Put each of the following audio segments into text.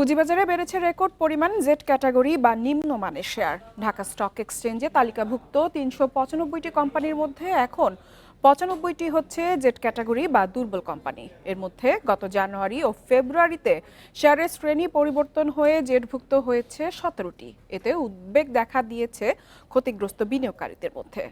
পুঁজিবাজারে বেড়েছে রেকর্ড পরিমাণ জেড ক্যাটাগরি বা নিম্নমানের শেয়ার। ঢাকা স্টক এক্সচেঞ্জে তালিকাভুক্ত তিনশো পঁচানব্বইটি কোম্পানির মধ্যে এখন পঁচানব্বইটি হচ্ছে জেড ক্যাটাগরি বা দুর্বল কোম্পানি। এর মধ্যে গত জানুয়ারি ও ফেব্রুয়ারিতে শেয়ারের শ্রেণি পরিবর্তন হয়ে জেডভুক্ত হয়েছে সতেরোটি। এতে উদ্বেগ দেখা দিয়েছে ক্ষতিগ্রস্ত বিনিয়োগকারীদের মধ্যে।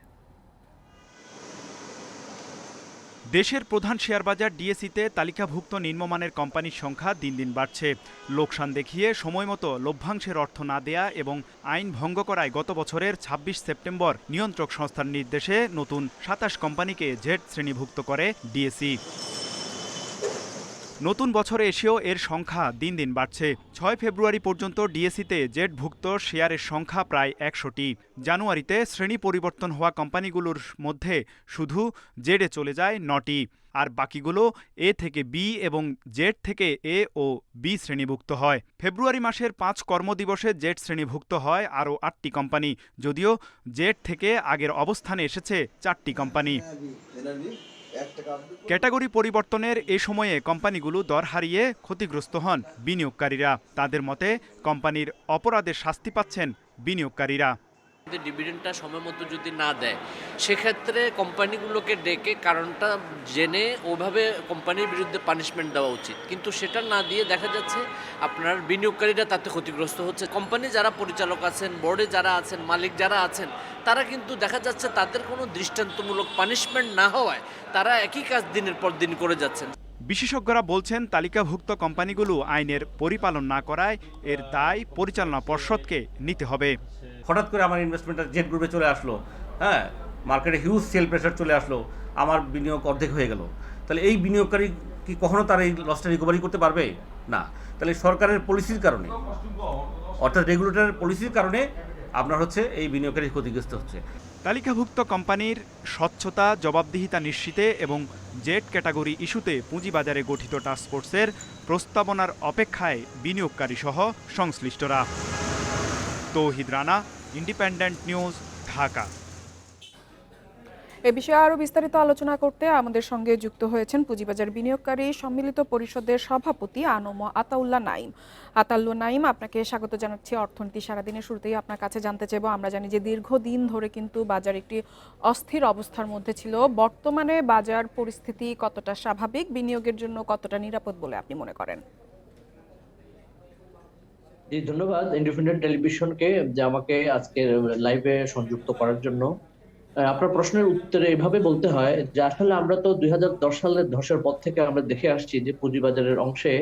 দেশের প্রধান শেয়ারবাজার ডিএসিতে তালিকাভুক্ত নিম্নমানের কোম্পানির সংখ্যা দিন দিন বাড়ছে। লোকসান দেখিয়ে সময়মতো লভ্যাংশের অর্থ না দেয়া এবং আইন ভঙ্গ করায় গত বছরের ২৬ সেপ্টেম্বর নিয়ন্ত্রক সংস্থার নির্দেশে নতুন সাতাশ কোম্পানিকে জেড শ্রেণীভুক্ত করে ডিএসি নতুন বছরে এসেও এর সংখ্যা দিন দিন বাড়ছে। ছয় ফেব্রুয়ারি পর্যন্ত ডিএসিতে জেডভুক্ত শেয়ারের সংখ্যা প্রায় একশোটি। জানুয়ারিতে শ্রেণি পরিবর্তন হওয়া কোম্পানিগুলোর মধ্যে শুধু জেডে চলে যায় নটি। আর বাকিগুলো এ থেকে বি এবং জেড থেকে এ ও বি শ্রেণীভুক্ত হয়। ফেব্রুয়ারি মাসের পাঁচ কর্মদিবসে জেড শ্রেণীভুক্ত হয় আরও আটটি কোম্পানি। যদিও জেড থেকে আগের অবস্থানে এসেছে চারটি কোম্পানি। ক্যাটাগরি পরিবর্তনের এ সময়ে কোম্পানিগুলো দর হারিয়ে ক্ষতিগ্রস্ত হন বিনিয়োগকারীরা। তাদের মতে, কোম্পানির অপরাধের শাস্তি পাচ্ছেন বিনিয়োগকারীরা। যদি ডিভিডেন্ডটা সময় মতো যদি না দেয়, সেক্ষেত্রে কোম্পানিগুলোকে ডেকে কারণটা জেনে ওভাবে কোম্পানির বিরুদ্ধে পানিশমেন্ট দেওয়া উচিত। কিন্তু সেটা না দিয়ে দেখা যাচ্ছে আপনার বিনিয়োগকারীরা তাতে ক্ষতিগ্রস্ত হচ্ছে। কোম্পানি যারা পরিচালক আছেন বোর্ডে যারা আছেন, মালিক যারা আছেন, তারা কিন্তু দেখা যাচ্ছে তাদের কোনো দৃষ্টান্তমূলক পানিশমেন্ট না হওয়ায় তারা একই কাজ দিনের পর দিন করে যাচ্ছেন। বিশেষজ্ঞরা বলছেন, তালিকাভুক্ত কোম্পানিগুলো আইনের পরিপালন না করায় এর দায় পরিচালনা পর্ষদকে নিতে হবে। হঠাৎ করে আমার ইনভেস্টমেন্টটা জেড গ্রুপে চলে আসলো। হ্যাঁ মার্কেটে হিউজ সেল প্রেশার চলে আসলো, আমার বিনিয়োগ অর্ধেক হয়ে গেল। তাহলে এই বিনিয়োগকারী কি কখনো তার এই লসটা রিকভারি করতে পারবে? না। তাহলে সরকারের পলিসির কারণে, অর্থাৎ রেগুলেটরের পলিসির কারণে আপনার হচ্ছে এই বিনিয়োগকারী ক্ষতিগ্রস্ত হচ্ছে। তালিকাভুক্ত কোম্পানির স্বচ্ছতা, জবাবদিহিতা নিশ্চিতে এবং জেড ক্যাটাগরি ইস্যুতে পুঁজিবাজারে গঠিত টাস্কফোর্সের প্রস্তাবনার অপেক্ষায় বিনিয়োগকারী সহ সংশ্লিষ্টরা। Touhid Rana independent news, Dhaka. এ বিষয়ে আরও বিস্তারিত আলোচনা করতে আমাদের সঙ্গে যুক্ত হয়েছেন পুঁজিবাজার বিনিয়োগকারী সম্মিলিত পরিষদের সভাপতি আনম আতাউল্লাহ নাইম আতাউল্লাহ নাইম আপনাকে স্বাগত জানাচ্ছি। অর্থনীতি সারাদিনের শুরুতেই আপনার কাছে জানতে চাইব। আমরা জানি যে দীর্ঘদিন ধরে কিন্তু বাজার একটি অস্থির অবস্থার মধ্যে ছিল। বর্তমানে বাজার পরিস্থিতি কতটা স্বাভাবিক? বিনিয়োগের জন্য কতটা নিরাপদ বলে আপনি মনে করেন? জি, ধন্যবাদ। ইন্ডিপেন্ডেন্ট টেলিভিশনকে যে আমাকে আজকের লাইভে সংযুক্ত করার জন্য। আপনার প্রশ্নের উত্তরে এভাবে বলতে হয় যে, আসলে আমরা তো দুই সালের ধসের পর থেকে আমরা দেখে আসছি যে, পুঁজিবাজারের অংশে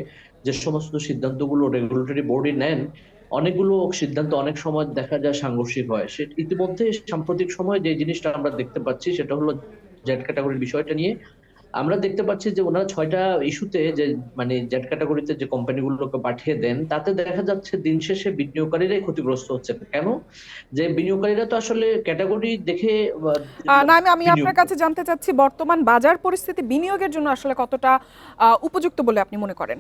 যে সমস্ত সিদ্ধান্তগুলো রেগুলেটরি বোর্ডই নেন, অনেকগুলো সিদ্ধান্ত অনেক সময় দেখা যায় সাংঘর্ষিক হয়। সে ইতিমধ্যে সাম্প্রতিক সময় যে জিনিসটা আমরা দেখতে পাচ্ছি, সেটা হলো জেড ক্যাটাগরির বিষয়টা নিয়ে। আমরা দেখতে পাচ্ছি যে ওনারা ছয়টা ইস্যুতে যে মানে জেট ক্যাটাগরিতে যে কোম্পানিগুলোকে পাঠিয়ে দেন, তাতে দেখা যাচ্ছে দিন শেষে বিনিয়োগকারীরাই ক্ষতিগ্রস্ত হচ্ছে। কেন? যে বিনিয়োগকারীরা তো আসলে ক্যাটাগরি দেখে না, আমি আমি আপনার কাছে জানতে চাচ্ছি, বর্তমান বাজার পরিস্থিতি বিনিয়োগের জন্য আসলে কতটা উপযুক্ত বলে আপনি মনে করেন?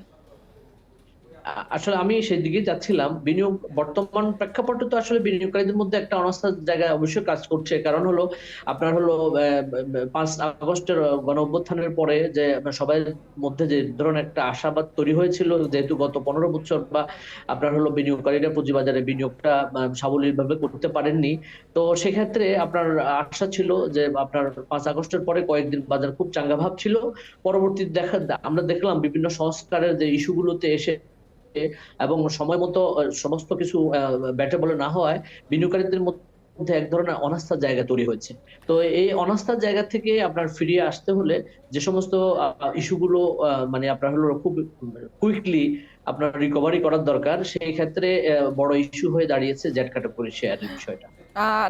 আসলে আমি সেই দিকে যাচ্ছিলাম। বিনিয়োগ, বর্তমান প্রেক্ষাপটে তো আসলে বিনিয়োগকারীদের মধ্যে একটা অনাস্থার জায়গায় অবশ্যই কাজ করছে। কারণ হলো, আপনার হলো পাঁচ আগস্টের গণ অভ্যুত্থানের পরে যে সবার মধ্যে যে ধরনের একটা আশাবাদ তৈরি হয়েছিল, যেহেতু গত পনেরো বছর বা আপনার হলো বিনিয়োগকারীরা পুঁজিবাজারে বিনিয়োগটা সাবলীলভাবে করতে পারেননি। তো সেক্ষেত্রে আপনার আশা ছিল যে, আপনার পাঁচ আগস্টের পরে কয়েকদিন বাজার খুব চাঙ্গা ভাব ছিল। পরবর্তীতে দেখা, আমরা দেখলাম বিভিন্ন সংস্কারের যে ইস্যুগুলোতে এসে এবং সময় মতো সমস্ত কিছু ব্যাটে বলে না হওয়ায় বিনিয়োগকারীদের মধ্যে এক ধরনের অনাস্থার জায়গা তৈরি হয়েছে। তো এই অনাস্থার জায়গা থেকে আপনার ফিরিয়ে আসতে হলে যে সমস্ত ইস্যুগুলো মানে আপনার হলো খুব কুইকলি আপনার রিকভারি করার দরকার। সেই ক্ষেত্রে বড় ইস্যু হয়ে দাঁড়িয়েছে জেড ক্যাটাগরি শেয়ারের বিষয়টা।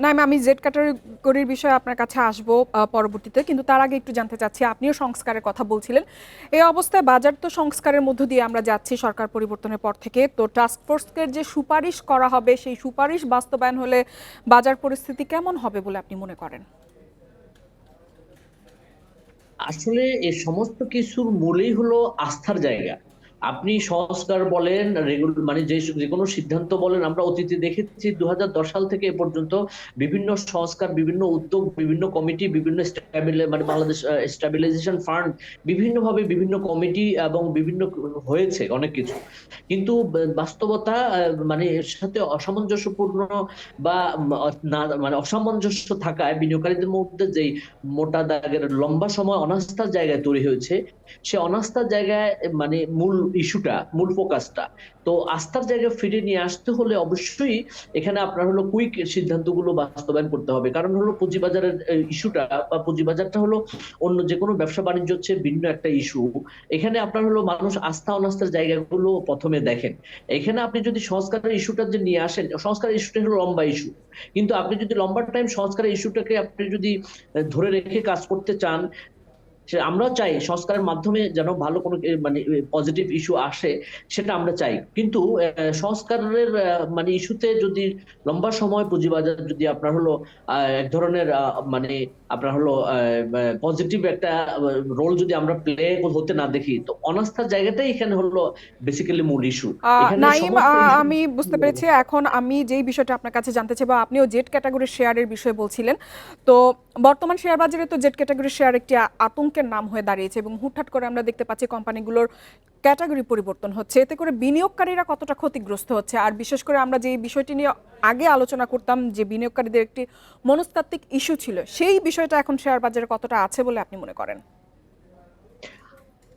না আমি জেড ক্যাটাগরির বিষয়ে আপনার কাছে আসব পরবর্তীতে। কিন্তু তার আগে একটু জানতে চাচ্ছি আপনিও সংস্কারের কথা বলছিলেন। এই অবস্থায় বাজার তো সংস্কারের মধ্য দিয়ে আমরা যাচ্ছি সরকার পরিবর্তনের পর থেকে। তো টাস্ক ফোর্সের যে সুপারিশ করা হবে সেই সুপারিশ বাস্তবায়ন হলে বাজার পরিস্থিতি কেমন হবে বলে আপনি মনে করেন? আসলে এই সমস্ত কিছুর মূলেই হলো আস্থার জায়গা। আপনি সংস্কার বলেন মানে যে যে কোনো সিদ্ধান্ত বলেন, আমরা অতীতে দেখেছি দু হাজার দশ সাল থেকে এ পর্যন্ত বিভিন্ন সংস্কার, বিভিন্ন উদ্যোগ, বিভিন্ন কমিটি, বিভিন্ন মানে বাংলাদেশ স্টেবিলাইজেশন ফান্ড বিভিন্নভাবে বিভিন্ন কমিটি এবং বিভিন্ন হয়েছে অনেক কিছু। কিন্তু বাস্তবতা মানে এর সাথে অসামঞ্জস্যপূর্ণ বা না মানে অসামঞ্জস্য থাকায় বিনিয়োগকারীদের মধ্যে যেই মোটা দাগের লম্বা সময় অনাস্থার জায়গায় তৈরি হয়েছে, সে অনাস্থার জায়গায় মানে মূল ইস্যুটা মূল ফোকাসটা তো আস্থার জায়গায় ফিরে নিয়ে আসতে হলে অবশ্যই এখানে আপনার হলো কুইক সিদ্ধান্তগুলো বাস্তবায়ন করতে হবে। কারণ হলো পুঁজিবাজারের ইস্যুটা বা পুঁজিবাজারটা হলো অন্য যে কোনো ব্যবসা বাণিজ্য হচ্ছে ভিন্ন একটা ইস্যু এখানে আপনার হলো মানুষ আস্থা, অনাস্থার জায়গাগুলো প্রথমে দেখেন। এখানে আপনি যদি সংস্কারের ইস্যুটা যে নিয়ে আসেন, সংস্কারের ইস্যুটা হলো লম্বা ইস্যু কিন্তু আপনি যদি লম্বা টাইম সংস্কারের ইস্যুটাকে আপনি যদি ধরে রেখে কাজ করতে চান সে আমরাও চাই সংস্কারের মাধ্যমে যেন ভালো কোনো মানে পজিটিভ ইস্যু আসে সেটা আমরা চাই। কিন্তু সংস্কারের মানে ইস্যুতে যদি লম্বা সময় পুঁজিবাজার যদি আপনার হলো এক ধরনের মানে আপনার হলো পজিটিভ একটা রোল যদি আমরা প্লে হতে না দেখি তো অনাস্থার জায়গাটাই এখানে হলো বেসিক্যালি মূল ইস্যু নাইম আমি বুঝতে পেরেছি। এখন আমি যেই বিষয়টা আপনার কাছে জানতে চাই বা আপনিও জেড ক্যাটাগরির শেয়ারের বিষয়ে বলছিলেন। তো বর্তমান শেয়ার বাজারে তো জেড ক্যাটাগরির শেয়ার একটি আ- আতঙ্কের নাম হয়ে দাঁড়িয়েছে এবং হুটহাট করে আমরা দেখতে পাচ্ছি কোম্পানিগুলোর ক্যাটাগরি পরিবর্তন হচ্ছে। এতে করে বিনিয়োগকারীরা কতটা ক্ষতিগ্রস্ত হচ্ছে? আর বিশেষ করে আমরা যে বিষয়টি নিয়ে আগে আলোচনা করতাম যে বিনিয়োগকারীদের একটি মনস্তাত্ত্বিক ইস্যু ছিল, সেই বিষয়টা এখন শেয়ার বাজারে কতটা আছে বলে আপনি মনে করেন?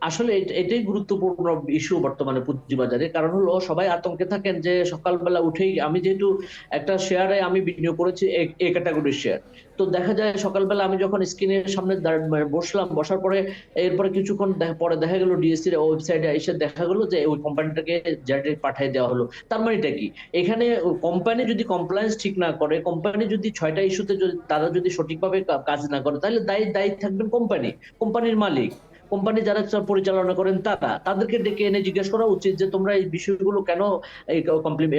আসলে এট- এটাই গুরুত্বপূর্ণ ইস্যু বর্তমানে পুঁজিবাজারে। কারণ হলো, সবাই আতঙ্কে থাকেন যে সকালবেলা উঠেই আমি যেহেতু একটা শেয়ারে আমি বিনিয়োগ করেছি এ- ক্যাটাগরির শেয়ার তো দেখা যায় সকালবেলা আমি যখন স্ক্রিনের সামনে মানে বসলাম, বসার পরে এরপরে কিছুক্ষণ পরে দেখা গেল ডিএসসির ওয়েবসাইটে এসে দেখা গেলো যে ওই কোম্পানিটাকে জেডে পাঠিয়ে দেওয়া হলো। তার মানে এটা কি? এখানে কোম্পানি যদি কমপ্লায়েন্স ঠিক না করে কোম্পানি যদি ছয়টা ইস্যুতে যদি, তারা যদি সঠিকভাবে কাজ না করে, তাহলে দায়ী দায়ী থাকবেন কোম্পানি কোম্পানির মালিক। কোম্পানি যারা পরিচালনা করেন তারা, তাদেরকে ডেকে এনে জিজ্ঞেস করা উচিত যে তোমরা এই বিষয়গুলো কেন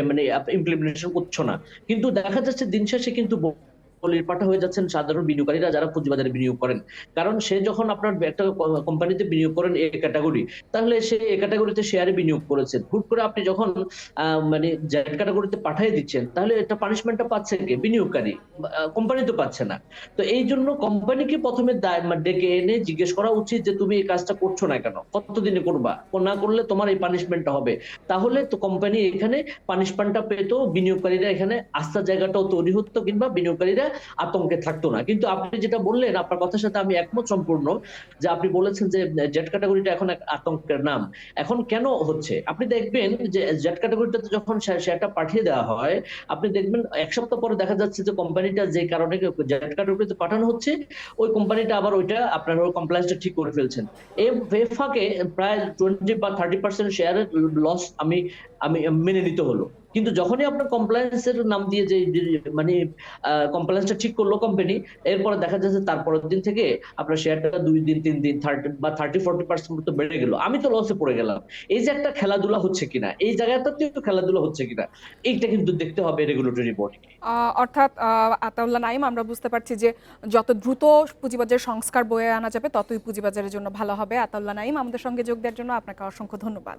মানে ইমপ্লিমেন্টেশন করছ না। কিন্তু দেখা যাচ্ছে দিন শেষে কিন্তু হয়ে যাচ্ছেন সাধারণ বিনিয়োগকারীরা যারা পুঁজিবাজারে বিনিয়োগ করেন। কারণ সে যখন আপনার একটা কোম্পানিতে বিনিয়োগ করেন এ ক্যাটাগরি তাহলে সে এ ক্যাটাগরিতে শেয়ারে বিনিয়োগ করেছেন হুট করে আপনি যখন মানে জেড ক্যাটাগরিতে পাঠিয়ে দিচ্ছেন, তাহলে এটা পানিশমেন্টটা কে? বিনিয়োগকারী। কোম্পানি তো পাচ্ছে না। তো এই জন্য কোম্পানিকে প্রথমে মানে ডেকে এনে জিজ্ঞেস করা উচিত যে, তুমি এই কাজটা করছ না কেন? কতদিনে করবা? না করলে তোমার এই পানিশমেন্টটা হবে। তাহলে তো কোম্পানি এখানে পানিশমেন্টটা পেতো, বিনিয়োগকারীরা এখানে আস্থার জায়গাটাও তৈরি হতো কিংবা বিনিয়োগকারীরা আতঙ্কে থাকতো না। কিন্তু আপনি যেটা বললেন, আপনার কথার সাথে আমি একমত সম্পূর্ণ, যে আপনি বলেছেন যে জেড ক্যাটাগরিটা এখন এক আতঙ্কের নাম। এখন কেন হচ্ছে? আপনি দেখবেন যে জেড ক্যাটাগরিটাতে যখন শেয়ারটা পাঠিয়ে দেওয়া হয়, আপনি দেখবেন এক সপ্তাহ পরে দেখা যাচ্ছে যে কোম্পানিটা যে কারণে জেড ক্যাটাগরিতে পাঠানো হচ্ছে, ওই কোম্পানিটা আবার ওইটা আপনার কমপ্লায়েন্সটা ঠিক করে ফেলছেন। এই ফাঁকে প্রায় টোয়েন্টি বা থার্টি পার্সেন্ট শেয়ারের লস আমি আমি মেনে নিতে হলো। কিন্তু যখনই আপনার কমপ্লায়েন্সের নাম দিয়ে যে মানে কমপ্লায়েন্সটা ঠিক করল কোম্পানি এরপরে দেখা যাচ্ছে তারপরের দিন থেকে আপনার শেয়ারটা দুই দিন তিন দিন বা থার্টি ফোর্টি পার্সেন্ট মতো বেড়ে গেল। আমি তো লসে পড়ে গেলাম। এই যে একটা খেলাধুলা হচ্ছে কিনা এই জায়গাটাতে একটু খেলাধুলা হচ্ছে কিনা এইটা কিন্তু দেখতে হবে রেগুলেটরি আহ, অর্থাৎ আতাউল্লাহ নাইম আমরা বুঝতে পারছি যে যত দ্রুত পুঁজিবাজার সংস্কার বয়ে আনা যাবে ততই পুঁজিবাজারের জন্য ভালো হবে। আতাউল্লাহ নাইম আমাদের সঙ্গে যোগ দেওয়ার জন্য আপনাকে অসংখ্য ধন্যবাদ।